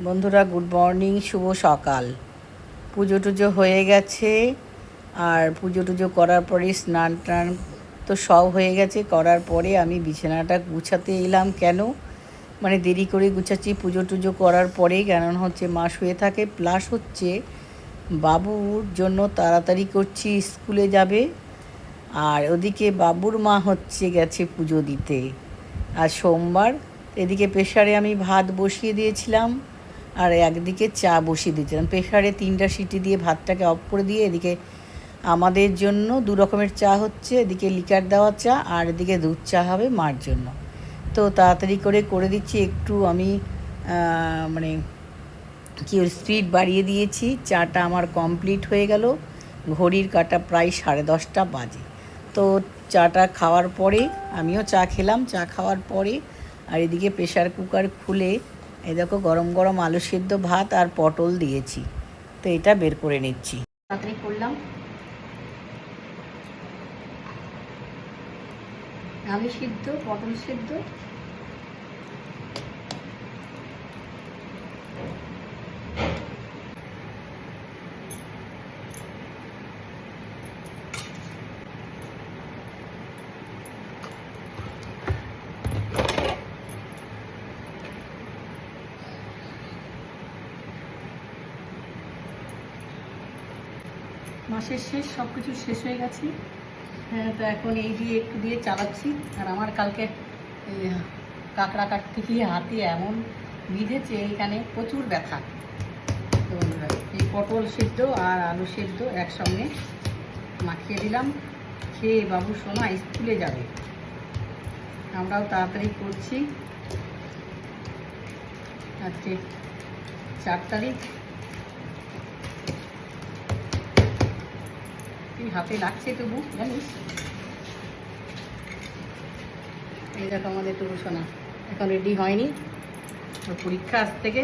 বন্ধুরা good morning শুভ সকাল। পুজো টুজো হয়ে গেছে, আর পুজো টুজো করার পরে স্নান টান তো সব হয়ে গেছে। করার পরে আমি বিছানাটা গুছাতে এলাম। কেন? মানে দেরি করে গুছাচ্ছি পুজো টুজো করার পরে কেন হচ্ছে মা শুয়ে থাকে। প্লাস হচ্ছে বাবুর জন্য তাড়াতাড়ি করছি, স্কুলে যাবে। আর ওদিকে বাবুর মা হচ্ছে গেছে পুজো দিতে। আর সোমবার এদিকে প্রেশারে আমি ভাত বসিয়ে দিয়েছিলাম। আর একদিকে চা বসিয়ে দিয়েছিলাম। প্রেশারে তিনটা সিটি দিয়ে ভাতটাকে অফ করে দিয়ে এদিকে আমাদের জন্য দু রকমের চা হচ্ছে, এদিকে লিকার দেওয়া চা আর এদিকে দুধ চা হবে মার জন্য। তো তাড়াতাড়ি করে করে দিচ্ছি, একটু আমি মানে কি স্পিড বাড়িয়ে দিয়েছি, চাটা আমার কমপ্লিট হয়ে গেল, ঘড়ির কাটা প্রায় সাড়ে দশটা বাজে। তো চাটা খাওয়ার পরে আমিও চা খেলাম, চা খাওয়ার পরে আর এদিকে প্রেশার কুকার খুলে এই দেখো গরম গরম আলু সিদ্ধ ভাত আর পটল দিয়েছি। তো এটা বের করে নিচ্ছি। তাড়াতাড়ি করলাম। আলু সিদ্ধ, পটল সিদ্ধ মাসের শেষ সব কিছু শেষ হয়ে গেছে। হ্যাঁ তো এখন এই দিয়ে একটু দিয়ে চালাচ্ছি। আর আমার কালকে কাঁকড়া কাটতে গিয়ে হাতে এমন বিঁধেছে এইখানে প্রচুর ব্যথা। তো এই পটল সেদ্ধ আর আলু সেদ্ধ একসঙ্গে মাখিয়ে দিলাম। খেয়ে বাবু সোনা স্কুলে যাবে। আমরাও তাড়াতাড়ি করছি। আজকে চার তারিখ। এই হাতে লাগছে তবু, জানিস? এই দেখো আমাদের তবু সোনা, এখন রেডি হয়নি। তো পরীক্ষা আজ থেকে।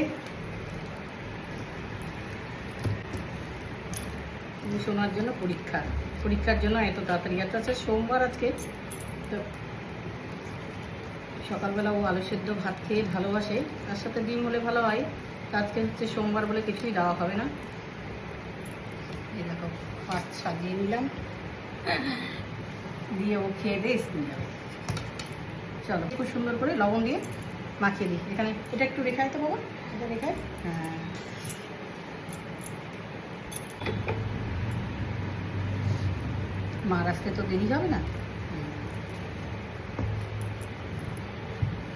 তবু সোনার জন্য পরীক্ষা। পরীক্ষার জন্য এত তাড়াতাড়ি এত আছে সোমবার আজকে। তো সকালবেলা ও আলু সেদ্ধ ভাত খেয়ে ভালোবাসে। তার সাথে ডিম হলে ভালো হয়। আজকে হচ্ছে সোমবার বলে কিছুই দেওয়া হবে না। পাঁচ সাজিয়ে নিলাম। দিয়ে ও খেয়ে দিয়ে স্কুল যাবে। চলো খুব সুন্দর করে লবণ দিয়ে মাখিয়ে দিই এখানে এটা একটু রেখায় তো বাবা। এটা রেখায় হ্যাঁ। মার আসতে তো দেরি হবে না।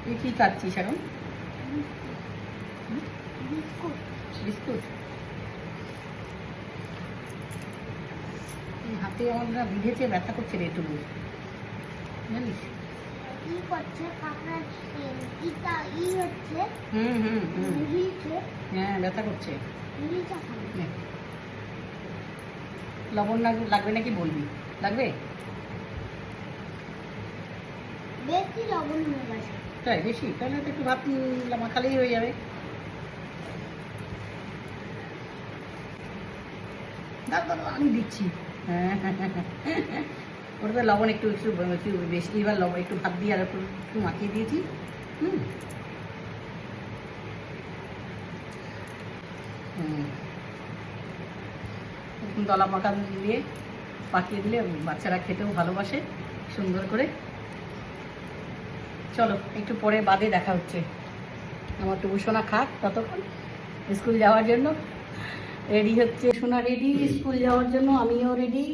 তুই কী কাটছিস এখন? বিস্কুট? হাতে আমার না বিঁধেছে ব্যথা করছে রে একটু জানিস? হুম হুম হুম। হ্যাঁ ব্যথা করছে। লবণ লাগবে নাকি বলবি? লাগবে? বেশি লবণ হয়ে গেছে তাই বেশি? তাহলে তো একটু ভাত মাখালেই হয়ে যাবে। দাও, আমি দিচ্ছি। হ্যাঁ ওটা লবণ একটু একটু বেশি, এবার লবণ একটু ভাত দিয়ে আর একটু মাখিয়ে দিয়েছি। হুম। দলা পাকা দিয়ে পাকিয়ে দিলে বাচ্চারা খেতেও ভালোবাসে, সুন্দর করে। চলো, একটু পরে বাদে দেখা হচ্ছে। আমার টুকু সোনা খাক ততক্ষণ, স্কুল যাওয়ার জন্য। রেডি হচ্ছে? সোনা রেডি স্কুল যাওয়ার জন্য আমিও রেডি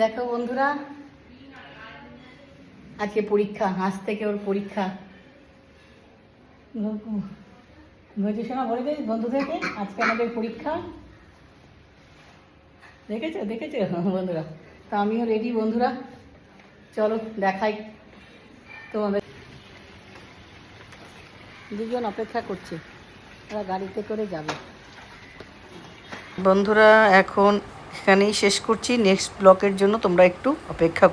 দেখো বন্ধুরা, আজকে পরীক্ষা, আজ থেকে ওর পরীক্ষা। ভেজি সোনা, বলে দে বন্ধুদেরকে, আজকে আমাদের পরীক্ষা। দেখেছ দেখেছ? বন্ধুরা, তা আমিও রেডি বন্ধুরা। চলো, দেখাই তোমাদের। দুজন অপেক্ষা করছে, ওরা গাড়িতে করে যাবে। বন্ধুরা এখন এখানেই শেষ করছি। নেক্সট ব্লকের জন্য তোমরা একটু অপেক্ষা